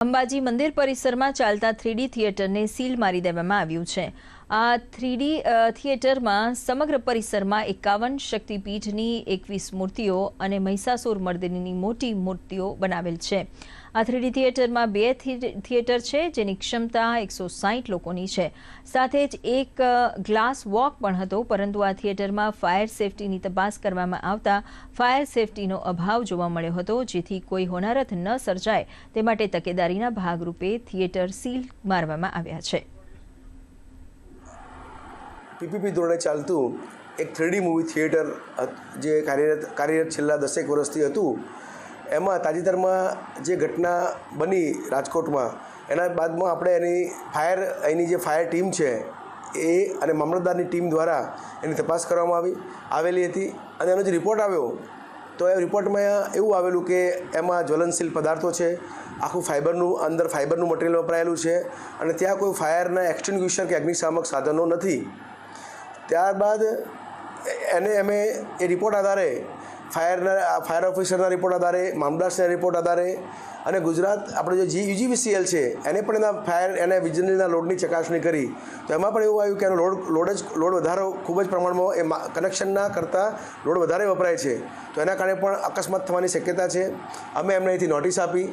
અંબાજી મંદિર પરિસરમાં ચાલતા થ્રીડી થિયેટરને સીલ મારી દેવામાં આવ્યું છે. આ થ્રીડી થિયેટરમાં સમગ્ર પરિસરમાં એકાવન શક્તિપીઠની એકવીસ મૂર્તિઓ અને મહિષાસુર મર્દિનીની મોટી મૂર્તિઓ બનાવેલ છે. આ થ્રીડી થિયેટરમાં બે થિયેટર છે, જેની ક્ષમતા એકસો સાહીઠ લોકોની છે. સાથે જ એક ગ્લાસ વોક પણ હતો, પરંતુ આ થિયેટરમાં ફાયર સેફટીની તપાસ કરવામાં આવતા ફાયર સેફટીનો અભાવ જોવા મળ્યો હતો, જેથી કોઈ હોનારત ન સર્જાય. તે માટે તકેદારીના ભાગરૂપે થિયેટર સીલ મારવામાં આવ્યા છે. પીપીપી ધોરણે ચાલતું એક થ્રીડી મૂવી થિયેટર જે કાર્યરત કાર્યરત છેલ્લા દસેક વર્ષથી હતું, એમાં તાજેતરમાં જે ઘટના બની રાજકોટમાં, એના બાદમાં આપણે એની ફાયર, એની જે ફાયર ટીમ છે, એ અને મામલતદારની ટીમ દ્વારા એની તપાસ કરવામાં આવી, આવેલી હતી અને એનો જે રિપોર્ટ આવ્યો, તો એ રિપોર્ટમાં એવું આવેલું કે એમાં જ્વલનશીલ પદાર્થો છે, આખું ફાઇબરનું, અંદર ફાઇબરનું મટીરિયલ વપરાયેલું છે અને ત્યાં કોઈ ફાયરના એક્સટિંગ્વિશર કે અગ્નિશામક સાધનો નથી. ત્યારબાદ એને અમે એ રિપોર્ટ આધારે ફાયરના, ફાયર ઓફિસરના રિપોર્ટ આધારે મામદાસના રિપોર્ટ આધારે અને ગુજરાત આપણે જે જી યુજીવીસીએલ છે, એને પણ એના ફાયર, એને વીજળીના લોડની ચકાસણી કરી. તો એમાં પણ એવું આવ્યું કે એનો લોડ લોડ જ, લોડ વધારો ખૂબ જ પ્રમાણમાં એ કનેક્શનના કરતાં લોડ વધારે વપરાય છે. તો એના કારણે પણ અકસ્માત થવાની શક્યતા છે. અમે એમને અહીંથી નોટિસ આપી.